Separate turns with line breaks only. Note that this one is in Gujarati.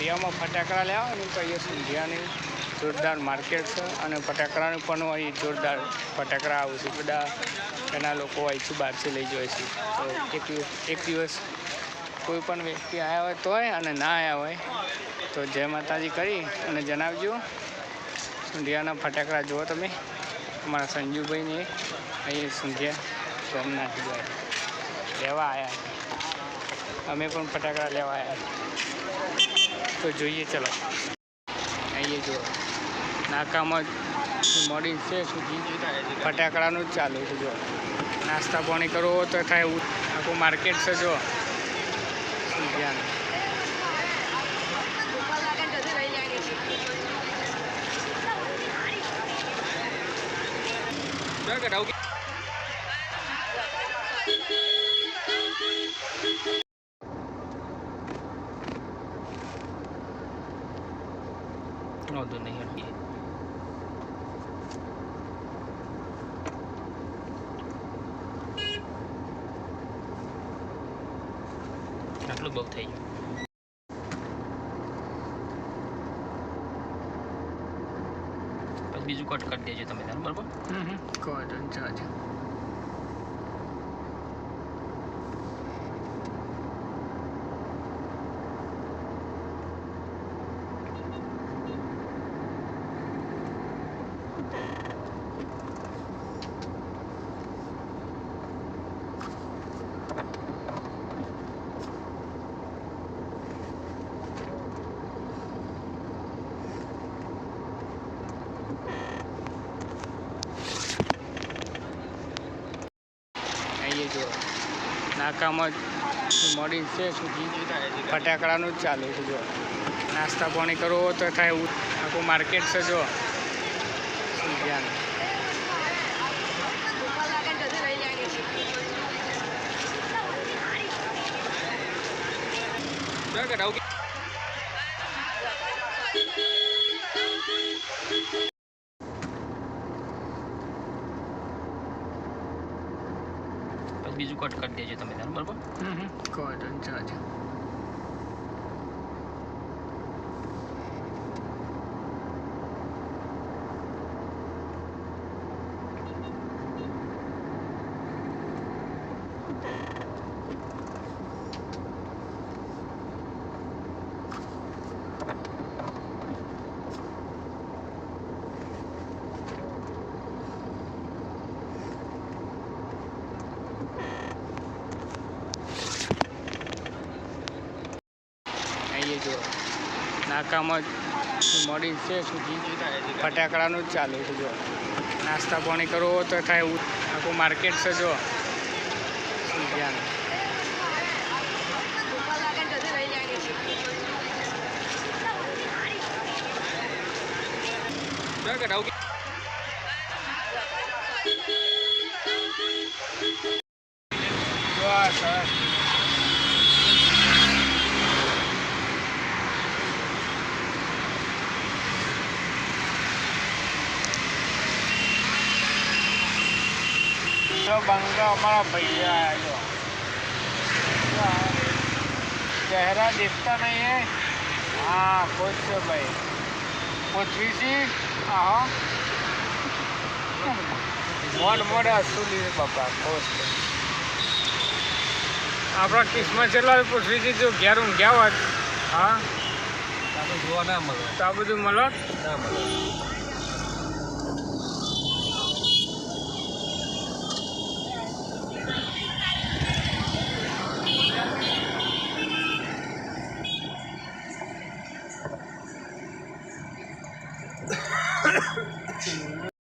સુંઢિયામાં ફટાકડા લેવા ને તો અહીંયા સુંઢિયાની જોરદાર માર્કેટ છે અને ફટાકડાનું પણ અહીં જોરદાર ફટાકડા આવું છે. બધા ઘણા લોકો અહીંથી બહારથી લઈ જાય છે. તો એક એક દિવસ કોઈ પણ વ્યક્તિ આવ્યા હોય તોય અને ના આવ્યા હોય તો જય માતાજી કરી અને જણાવજો. સુંઢિયાના ફટાકડા જુઓ તમે. અમારા સંજુભાઈને અહીં સુંઢિયા સોમનાથ લેવા આવ્યા અમે પણ ફટાકડા લેવા આવ્યા તો જોઈએ, ચલો. અહીંયા જુઓ. નાકામાં મોડી છે સુધી ફટાકડાનું જ ચાલુ છે જો નાસ્તા પાણી કરવો તો થાય એવું આખું માર્કેટ છે જો સુંઢિયાનું વાંધો નહીં હટીએ આટલું બહુ થઈ ગયું. પછી બીજું કટ કરી દેજો તમે, બરાબર? કોટન ચાર્જ અહીંયા જો નાકામાં મળી છે સુધી. ફટાકડાનું જ ચાલુ છે, જો. નાસ્તા પાણી કરવો તો થાય એવું. આખું માર્કેટ છે, જો. સુંઢિયાનું પછી બીજું કટ કરી દેજો તમે બરાબર? કોટન ચાર્જ અહીંયા જો નાકામાં મળી છે ફટાકડાનું જ ચાલુ છે, જો. નાસ્તા પાણી કરવો તો થાય એવું. આખું માર્કેટ છે, જો. જો બીજો બંગલો અમારા ભાઈએ આવ્યો ચહેરા દેખતા નહીં હે? હા ખુશ છે ભાઈ પૃથ્વીજી આહો. મોડ મોડે હસું લીધું બાપા ખુશ છે આપણા કિસ્મત છેલ્લા પૃથ્વીજી જો ઘેર ઊંઘ્યા હોત હા?
તો જોવા ના મળે.
તો આ બધું મળત
ના મળે. Sim.